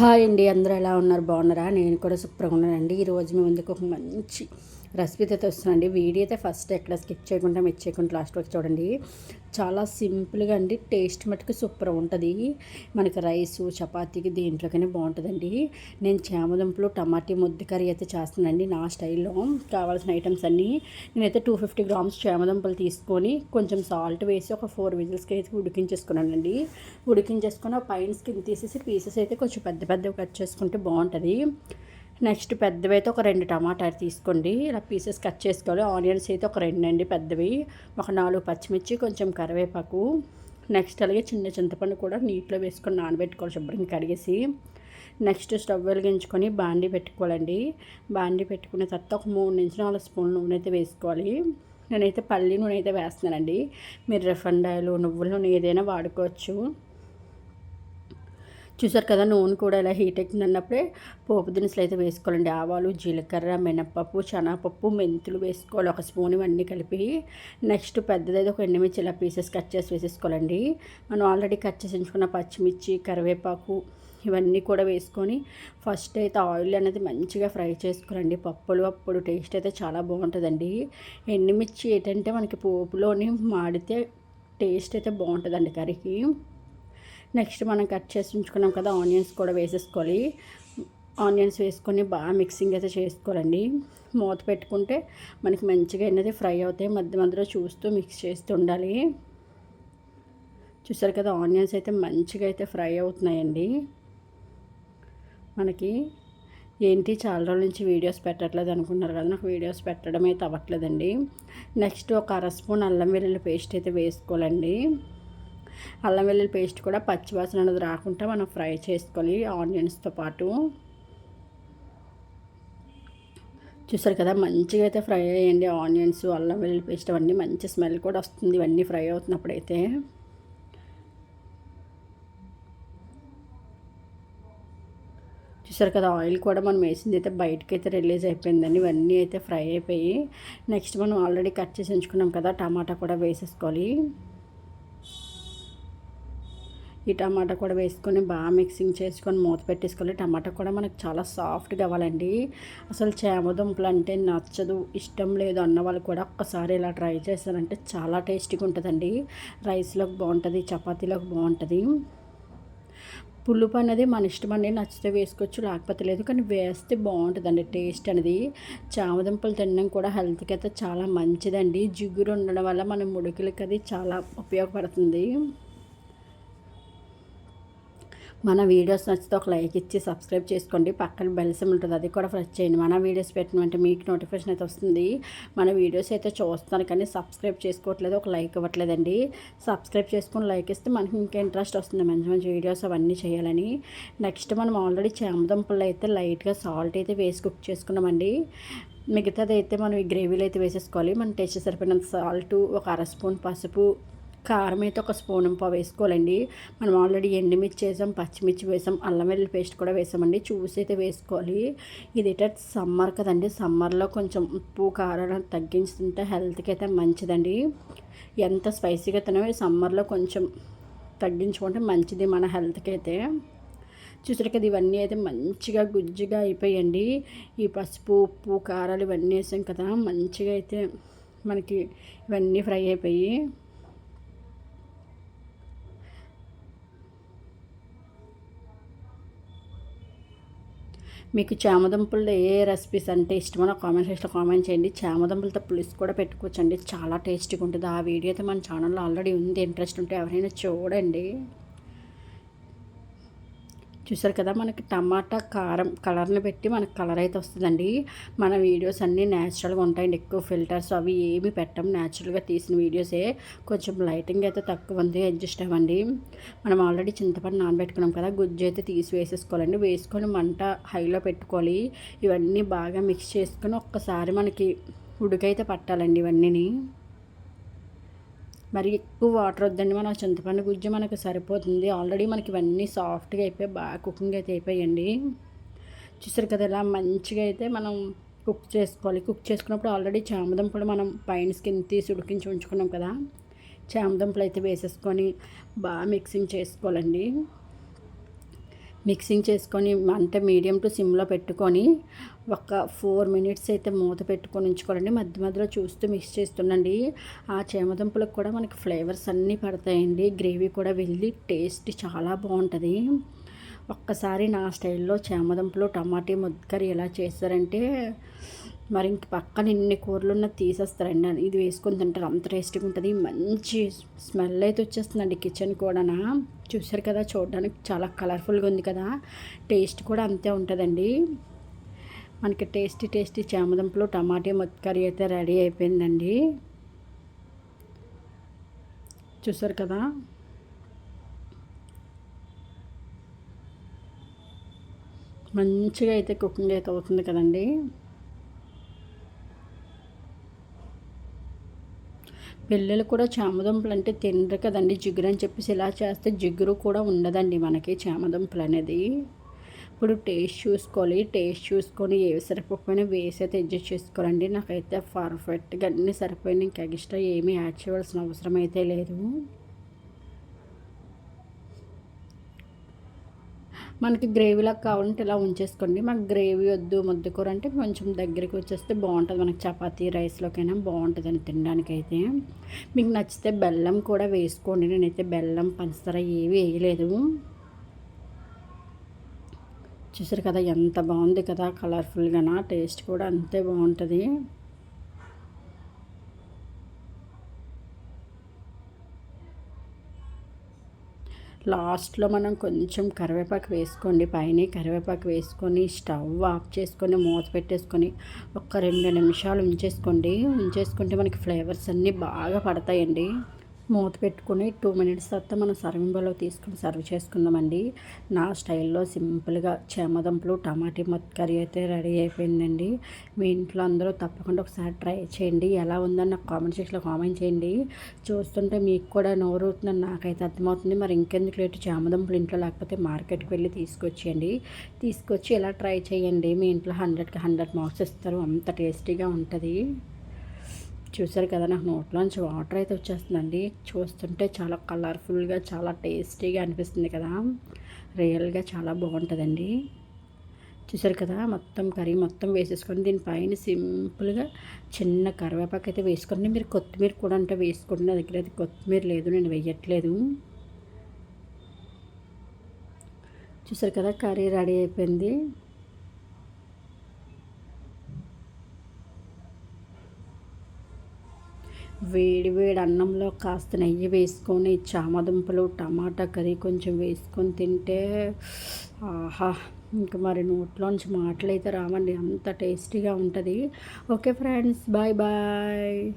Hi అండి అందరూ ఎలా ఉన్నారు? బాగున్నారా? నేను కూడా సూపర్గా ఉన్నానండి. ఈరోజు మీ ముందుకు ఒక మంచి రెసిపీ అయితే వస్తున్నాండి వీడియో అయితే ఫస్ట్ ఎక్కడ స్కిప్ చేయకుండా మిస్ చేయకుండా లాస్ట్ వరకు చూడండి. చాలా సింపుల్గా అండి. టేస్ట్ మటుకు సూపర్ ఉంటుంది. మనకి రైస్ చపాతీకి దీంట్లోకనే బాగుంటుందండి. నేను చేమదుంపులు టమాటీ ముద్ద కర్రీ అయితే చేస్తానండి నా స్టైల్లో. కావాల్సిన ఐటమ్స్ అన్నీ నేనైతే టూ ఫిఫ్టీ గ్రామ్స్ చేమదుంపలు తీసుకొని కొంచెం సాల్ట్ వేసి ఒక ఫోర్ విజిల్స్కి అయితే ఉడికించేసుకున్నానండి. ఉడికించేసుకుని పైన స్కిన్ తీసేసి పీసెస్ అయితే కొంచెం పెద్ద పెద్దవి కట్ చేసుకుంటే బాగుంటుంది. నెక్స్ట్ పెద్దవి అయితే ఒక రెండు టమాటాలు తీసుకోండి. ఇలా పీసెస్ కట్ చేసుకోవాలి. ఆనియన్స్ అయితే ఒక రెండు అండి పెద్దవి. ఒక నాలుగు పచ్చిమిర్చి కొంచెం కరివేపాకు. నెక్స్ట్ అలాగే చిన్న చింతపండు కూడా నీటిలో వేసుకొని నానబెట్టుకోవాలి. శుభ్రంగా కడిగేసి. నెక్స్ట్ స్టవ్ వెలిగించుకొని బాండి పెట్టుకోవాలండి. బాండి పెట్టుకున్న తర్వాత ఒక మూడు నుంచి నాలుగు స్పూన్లు నూనె అయితే వేసుకోవాలి. నేనైతే పల్లి నూనె అయితే వేస్తున్నానండి. మీరు రిఫండ్ ఆయిల్ నువ్వుల నూనె ఏదైనా వాడుకోవచ్చు. చూసారు కదా నూనె కూడా ఇలా హీట్ అవుతుంది అన్నప్పుడే పోపు దినుసులు అయితే వేసుకోవాలండి. ఆవాలు జీలకర్ర మినప్పప్పు శనగపప్పు మెంతులు వేసుకోవాలి. ఒక స్పూన్ ఇవన్నీ కలిపి నెక్స్ట్ పెద్దదైతే ఒక ఎండుమిర్చి ఇలా పీసెస్ కట్ చేసి వేసేసుకోవాలండి. మనం ఆల్రెడీ కట్ చేసి ఉంచుకున్న పచ్చిమిర్చి కరివేపాకు ఇవన్నీ కూడా వేసుకొని ఫస్ట్ అయితే ఆయిల్ అనేది మంచిగా ఫ్రై చేసుకోవాలండి. పప్పులు అప్పుడు టేస్ట్ అయితే చాలా బాగుంటుందండి. ఎండుమిర్చి ఏంటంటే మనకి పోపులోని మాడితే టేస్ట్ అయితే బాగుంటుందండి కర్రీకి. నెక్స్ట్ మనం కట్ చేసి ఉంచుకున్నాం కదా ఆనియన్స్ కూడా వేసేసుకోవాలి. ఆనియన్స్ వేసుకొని బాగా మిక్సింగ్ అయితే చేసుకోవాలండి. మూత పెట్టుకుంటే మనకి మంచిగా అనేది ఫ్రై అవుతాయి. మధ్య మధ్యలో చూస్తూ మిక్స్ చేస్తూ ఉండాలి. చూసారు కదా ఆనియన్స్ అయితే మంచిగా అయితే ఫ్రై అవుతున్నాయండి. మనకి ఏంటి చాలా రోజుల నుంచి వీడియోస్ పెట్టట్లేదు అనుకున్నారు కదా నాకు వీడియోస్ పెట్టడం అయితే అవ్వట్లేదండి నెక్స్ట్ ఒక అర స్పూన్ అల్లం వెల్లుల్లి పేస్ట్ అయితే వేసుకోవాలండి. అల్లం వెల్లుల్లి పేస్ట్ కూడా పచ్చివాసన అనేది రాకుండా మనం ఫ్రై చేసుకోవాలి ఆనియన్స్తో పాటు చూసారు కదా మంచిగా అయితే ఫ్రై అయ్యండి ఆనియన్స్ అల్లం వెల్లుల్లి పేస్ట్ అవన్నీ. మంచి స్మెల్ కూడా వస్తుంది ఇవన్నీ ఫ్రై అవుతున్నప్పుడైతే. చూసారు కదా ఆయిల్ కూడా మనం వేసింది అయితే బయటకి అయితే రిలీజ్ అయిపోయిందండి. ఇవన్నీ అయితే ఫ్రై అయిపోయి నెక్స్ట్ మనం ఆల్రెడీ కట్ చేసి ఉంచుకున్నాం కదా టమాటా కూడా వేసేసుకోవాలి. ఈ టమాటా కూడా వేసుకొని బాగా మిక్సింగ్ చేసుకొని మూత పెట్టేసుకోవాలి. టమాటా కూడా మనకు చాలా సాఫ్ట్గా అవ్వాలండి అసలు చేమదుంపలు అంటే నచ్చదు ఇష్టం లేదు అన్న వాళ్ళు కూడా ఒక్కసారి ఇలా ట్రై చేశారంటే చాలా టేస్టీగా ఉంటుందండి. రైస్లోకి బాగుంటుంది చపాతీలోకి బాగుంటుంది. పులుపు అనేది మన ఇష్టం అండి నచ్చితే వేసుకోవచ్చు లేకపోతే లేదు కానీ వేస్తే బాగుంటుందండి టేస్ట్ అనేది. చామదుంపలు తినడం కూడా హెల్త్కి అయితే చాలా మంచిదండి. జిగురు ఉండడం వల్ల మన ముడుకులకి అది చాలా ఉపయోగపడుతుంది. మన వీడియోస్ నచ్చితే ఒక లైక్ ఇచ్చి సబ్స్క్రైబ్ చేసుకోండి. పక్కన బెల్సం ఉంటుంది అది కూడా ప్రెస్ చేయండి. మన వీడియోస్ పెట్టినట్టు మీకు నోటిఫికేషన్ అయితే వస్తుంది. మన వీడియోస్ అయితే చూస్తాను కానీ సబ్స్క్రైబ్ చేసుకోవట్లేదు ఒక లైక్ ఇవ్వట్లేదండి. సబ్స్క్రైబ్ చేసుకుని లైక్ ఇస్తే మనకి ఇంకా ఇంట్రెస్ట్ వస్తుంది మంచి మంచి వీడియోస్ అవన్నీ చేయాలని. నెక్స్ట్ మనం ఆల్రెడీ చేమదంపులు అయితే లైట్గా సాల్ట్ అయితే వేసి కుక్ చేసుకున్నామండి. మిగతాది అయితే మనం ఈ గ్రేవీలో అయితే వేసేసుకోవాలి. మనం టేస్ట్ సరిపోయినంత సాల్ట్ ఒక అర స్పూన్ పసుపు కారం అయితే ఒక స్పూన్ ఇంప వేసుకోవాలండి. మనం ఆల్రెడీ ఎండుమిర్చి వేసాం పచ్చిమిర్చి వేసాం అల్లం వెల్లుల్లి పేస్ట్ కూడా వేసామండి. చూసి అయితే వేసుకోవాలి. ఇది సమ్మర్ కదండి. సమ్మర్లో కొంచెం ఉప్పు కారం తగ్గించుతుంటే హెల్త్కి అయితే మంచిదండి. ఎంత స్పైసీగా తినవి సమ్మర్లో కొంచెం తగ్గించుకుంటే మంచిది మన హెల్త్కి అయితే. చూసారు కదా ఇవన్నీ అయితే మంచిగా గుజ్జుగా అయిపోయండి. ఈ పసుపు ఉప్పు కారాలు ఇవన్నీ వేసాం కదా మంచిగా అయితే మనకి ఇవన్నీ ఫ్రై అయిపోయి మీకు చామదుంపల్లో ఏ రెసిపీస్ అంటే ఇష్టమో కామెంట్ సెక్షన్లో కామెంట్ చేయండి. చామదుంపలతో పులుసు కూడా పెట్టుకోవచ్చండి. చాలా టేస్టీగా ఉంటుంది. ఆ వీడియో అయితే మన ఛానల్లో ఆల్రెడీ ఉంది. ఇంట్రెస్ట్ ఉంటే ఎవరైనా చూడండి. చూసారు కదా మనకి టమాటా కారం కలర్ని పెట్టి మనకు కలర్ అయితే వస్తుందండి. మన వీడియోస్ అన్నీ న్యాచురల్గా ఉంటాయండి. ఎక్కువ ఫిల్టర్స్ అవి ఏమి పెట్టం. న్యాచురల్గా తీసిన వీడియోసే. కొంచెం లైటింగ్ అయితే తక్కువ ఉంది. అడ్జస్ట్ అవ్వండి. మనం ఆల్రెడీ చింతపండు నానబెట్టుకున్నాం కదా గుజ్జు అయితే తీసి వేసేసుకోవాలండి. వేసుకొని మంట హైలో పెట్టుకోవాలి. ఇవన్నీ బాగా మిక్స్ చేసుకొని ఒక్కసారి మనకి ఉడికైతే పట్టాలండి ఇవన్నీ మరి ఎక్కువ వాటర్ వద్దండి. మన చింతపండు గుజ్జు మనకు సరిపోతుంది. ఆల్రెడీ మనకి ఇవన్నీ సాఫ్ట్గా అయిపోయి బాగా కుకింగ్ అయితే అయిపోయాయండి. చూసారు కదా ఇలా మంచిగా అయితే మనం కుక్ చేసుకోవాలి. కుక్ చేసుకున్నప్పుడు ఆల్రెడీ చామదంపలు మనం పైన స్కిన్ తీసి ఉడికించి ఉంచుకున్నాం కదా. చామదుంపలు అయితే వేసేసుకొని బాగా మిక్సింగ్ చేసుకోవాలండి. మిక్సింగ్ చేసుకొని అంటే మీడియం టు సిమ్లో పెట్టుకొని ఒక ఫోర్ మినిట్స్ అయితే మూత పెట్టుకొని ఉంచుకోవాలండి. మధ్య మధ్యలో చూస్తూ మిక్స్ చేస్తుండండి. ఆ చేమదుంపలకు కూడా మనకి ఫ్లేవర్స్ అన్నీ పడతాయండి. గ్రేవీ కూడా వెళ్ళి టేస్ట్ చాలా బాగుంటుంది. ఒక్కసారి నా స్టైల్లో చేమదుంపలు టమాటీ ముద్దకరి ఎలా చేస్తారంటే మరి ఇంక పక్కన ఎన్ని కూరలు ఉన్న తీసేస్తారండి. ఇది వేసుకొని తింటారు. అంత టేస్టీగా ఉంటుంది. మంచి స్మెల్ అయితే వచ్చేస్తుందండి కిచెన్ కూడా చూసారు కదా చూడడానికి చాలా కలర్ఫుల్గా ఉంది కదా. టేస్ట్ కూడా అంతే ఉంటుందండి. మనకి టేస్టీ టేస్టీ చామదుంపలు టమాటా కర్రీ అయితే రెడీ అయిపోయిందండి. చూసారు కదా. మంచిగా అయితే కుకింగ్ అయితే అవుతుంది కదండి. పిల్లలు కూడా చామదుంపలు అంటే తినరు కదండి. జిగురు అని చెప్పేసి ఇలా చేస్తే జిగురు కూడా ఉండదండి మనకి చామదుంపలు అనేది. ఇప్పుడు టేస్ట్ చూసుకోవాలి. టేస్ట్ చూసుకొని ఏవి సరిపోకపోయినా వేసి అయితే అడ్జస్ట్ చేసుకోవాలండి. నాకైతే పర్ఫెక్ట్గా అన్నీ సరిపోయినా ఇంకా ఎక్స్ట్రా ఏమీ యాడ్ చేయవలసిన అవసరం అయితే లేదు. మనకి గ్రేవీలాగా కావాలంటే ఇలా ఉంచేసుకోండి. మాకు గ్రేవీ వద్దు ముద్దకూర అంటే కొంచెం దగ్గరికి వచ్చేస్తే బాగుంటుంది. మనకి చపాతీ రైస్లోకైనా బాగుంటుందని తినడానికి అయితే మీకు నచ్చితే బెల్లం కూడా వేసుకోండి. నేనైతే బెల్లం పంచదార ఏవి వేయలేదు. చూసారు కదా ఎంత బాగుంది కదా కలర్ఫుల్గా టేస్ట్ కూడా అంతే బాగుంటుంది. లాస్ట్లో మనం కొంచెం కరివేపాకు వేసుకోండి. పైన కరివేపాకు వేసుకొని స్టవ్ ఆఫ్ చేసుకొని మూత పెట్టేసుకొని ఒక రెండు నిమిషాలు ఉంచేసుకోండి. ఉంచేసుకుంటే మనకి ఫ్లేవర్స్ అన్నీ బాగా పడతాయండి. మూత పెట్టుకుని టూ మినిట్స్ తర్వాత మనం సర్వింగ్ బౌల్లో తీసుకుని సర్వ్ చేసుకుందామండి. నా స్టైల్లో సింపుల్గా చేమదంపులు టమాటీ మొత్తం కర్రీ అయితే రెడీ అయిపోయిందండి. మీ ఇంట్లో అందరూ తప్పకుండా ఒకసారి ట్రై చేయండి. ఎలా ఉందని నాకు కామెంట్ సెక్షన్లో కామెంట్ చేయండి. చూస్తుంటే మీకు కూడా నోరుతుందని నాకైతే అర్థమవుతుంది. మరి ఇంకెందుకు లేటు చేమదంపులు ఇంట్లో లేకపోతే మార్కెట్కి వెళ్ళి తీసుకొచ్చేయండి. తీసుకొచ్చి ఇలా ట్రై చేయండి. మీ ఇంట్లో హండ్రెడ్కి హండ్రెడ్ మార్క్స్ ఇస్తారు. అంత టేస్టీగా ఉంటుంది. చూసారు కదా నాకు నోట్లోంచి వాటర్ అయితే వచ్చేస్తుందండి. చూస్తుంటే చాలా కలర్ఫుల్గా చాలా టేస్టీగా అనిపిస్తుంది కదా. రియల్గా చాలా బాగుంటుందండి. చూసారు కదా మొత్తం కర్రీ మొత్తం వేసేసుకొని దీనిపైన సింపుల్గా చిన్న కరివేపాకు అయితే వేసుకొని మీరు కొత్తిమీర కూడా అంటే వేసుకోండి నా దగ్గర అయితే కొత్తిమీర లేదు నేను వేయట్లేదు. చూసారు కదా కర్రీ రెడీ అయిపోయింది. వేడి వేడి అన్నంలో కాస్త నెయ్యి వేసుకొని చామదుంపలు టమాటా కర్రీ కొంచెం వేసుకొని తింటే ఆహా ఇంకా మరి నోట్లోంచి మాటలు అయితే రావండి. అంత టేస్టీగా ఉంటుంది. Okay friends bye bye.